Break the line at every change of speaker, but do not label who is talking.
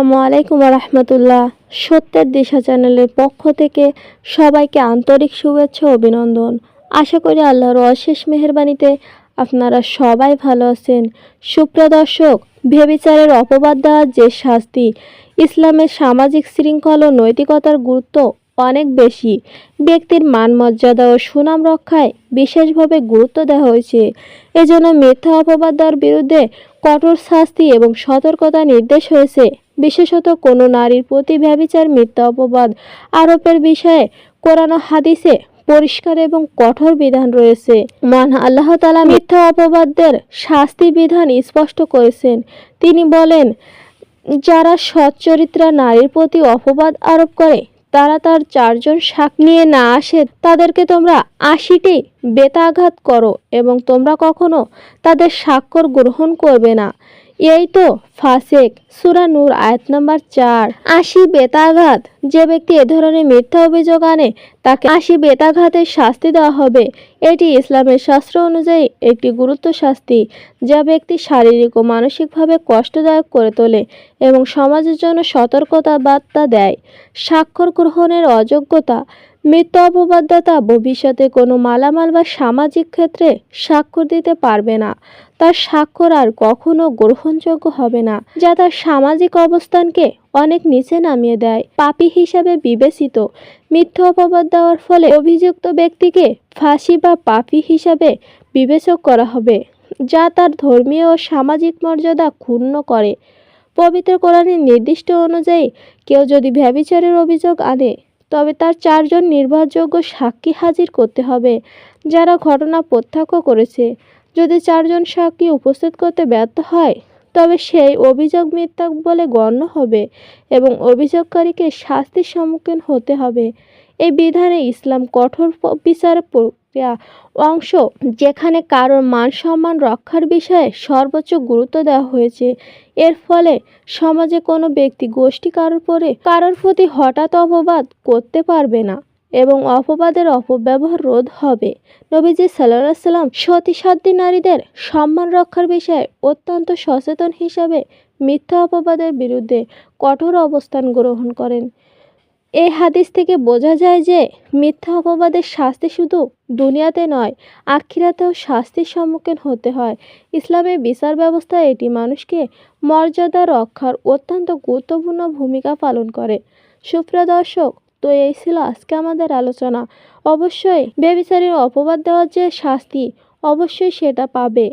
আসসালামু আলাইকুম রহমতুল্লাহ। সত্যের দিশা চ্যানেলের পক্ষ থেকে সবাইকে আন্তরিক শুভেচ্ছা অভিনন্দন। আশা করি আল্লাহর অশেষ মেহেরবানিতে আপনারা সবাই ভালো আছেন। সুপ্রদর্শক ভেবিচারের অপবাদ দেওয়ার যে শাস্তি, ইসলামের সামাজিক শৃঙ্খল ও নৈতিকতার গুরুত্ব অনেক বেশি। ব্যক্তির মান মর্যাদা ও সুনাম রক্ষায় বিশেষভাবে গুরুত্ব দেওয়া হয়েছে। এজন্য মিথ্যা অপবাদ দেওয়ার বিরুদ্ধে কঠোর শাস্তি এবং সতর্কতা নির্দেশ হয়েছে। বিশেষত কোনো নারীর প্রতি ব্যভিচার, মিথ্যা অপবাদ আরোপের বিষয়ে কোরআন হাদিসে পরিষ্কার এবং কঠোর বিধান রয়েছে। মান আল্লাহ তালা মিথ্যা অপবাদদের শাস্তি বিধান স্পষ্ট করেছেন। তিনি বলেন, যারা সচ্চরিত্রা নারীর প্রতি অপবাদ আরোপ করে তারা তার চারজন শাক নিয়ে না আসে, তাদেরকে তোমরা আশিটি বেতাঘাত করো এবং তোমরা কখনো তাদের স্বাক্ষর গ্রহণ করবে না। এই তো ফাসেক সুরানুর আয়াত নাম্বার চার। আশি বেতাঘাত যে ব্যক্তি এ ধরনের মিথ্যা অভিযোগ আনে, তাকে আশি বেতাঘাতের শাস্তি দেওয়া হবে। এটি ইসলামের শাস্ত্র অনুযায়ী একটি গুরুত্ব শাস্তি, যা ব্যক্তি শারীরিক ও মানসিকভাবে কষ্টদায়ক করে তোলে এবং সমাজের জন্য সতর্কতা বার্তা দেয়। স্বাক্ষর গ্রহণের অযোগ্যতা, মিথ্যা অপবাদদাতা ভবিষ্যতে কোনো মালামাল বা সামাজিক ক্ষেত্রে স্বাক্ষর দিতে পারবে না। তার স্বাক্ষর আর কখনো গ্রহণযোগ্য হবে না, যা তার সামাজিক অবস্থানকে অনেক নিচে নামিয়ে দেয়। পাপী হিসাবে বিবেচিত। মিথ্যা অপবাদ দেওয়ার ফলে অভিযুক্ত ব্যক্তিকে ফাঁসি বা পাপী হিসাবে বিবেচক করা হবে, যা তার ধর্মীয় ও সামাজিক মর্যাদা ক্ষুণ্ণ করে। পবিত্র কোরআনের নির্দিষ্ট অনুযায়ী, কেউ যদি ব্যভিচারের অভিযোগ আনে, তবে তার চারজন নির্ভরযোগ্য সাক্ষী হাজির করতে হবে, যারা ঘটনা প্রত্যক্ষ করেছে। যদি চারজন সাক্ষী উপস্থিত করতে ব্যর্থ হয় তবে সেই অভিযোগ মিথ্যা বলে গণ্য হবে এবং অভিযোগকারীকে শাস্তির সম্মুখীন হতে হবে। এই বিধানে ইসলাম কঠোর বিচার প্রক্রিয়া অংশ, যেখানে কারোর মান সম্মান রক্ষার বিষয়ে সর্বোচ্চ গুরুত্ব দেওয়া হয়েছে। এর ফলে সমাজে কোনো ব্যক্তি গোষ্ঠী কারোর পরে, কারোর প্রতি হঠাৎ অপবাদ করতে পারবে না। এবং অপবাদের অপব্যবহার রোধ হবে। নবীজি সাল্লাহ সাল্লাম সতী সাধ্যী নারীদের সম্মান রক্ষার বিষয়ে অত্যন্ত সচেতন হিসাবে মিথ্যা অপবাদের বিরুদ্ধে কঠোর অবস্থান গ্রহণ করেন। এই হাদিস থেকে বোঝা যায় যে মিথ্যা অপবাদের শাস্তি শুধু দুনিয়াতে নয়, আখিরাতেও শাস্তির সম্মুখীন হতে হয়। ইসলামের বিচার ব্যবস্থায় এটি মানুষকে মর্যাদা রক্ষার অত্যন্ত গুরুত্বপূর্ণ ভূমিকা পালন করে। সুপ্রিয় দর্শক তো এই ছিল আজকে আমাদের আলোচনা। অবশ্যই বেবিচারীর অপবাদ দেওয়ার যে শাস্তি, অবশ্যই সেটা পাবে।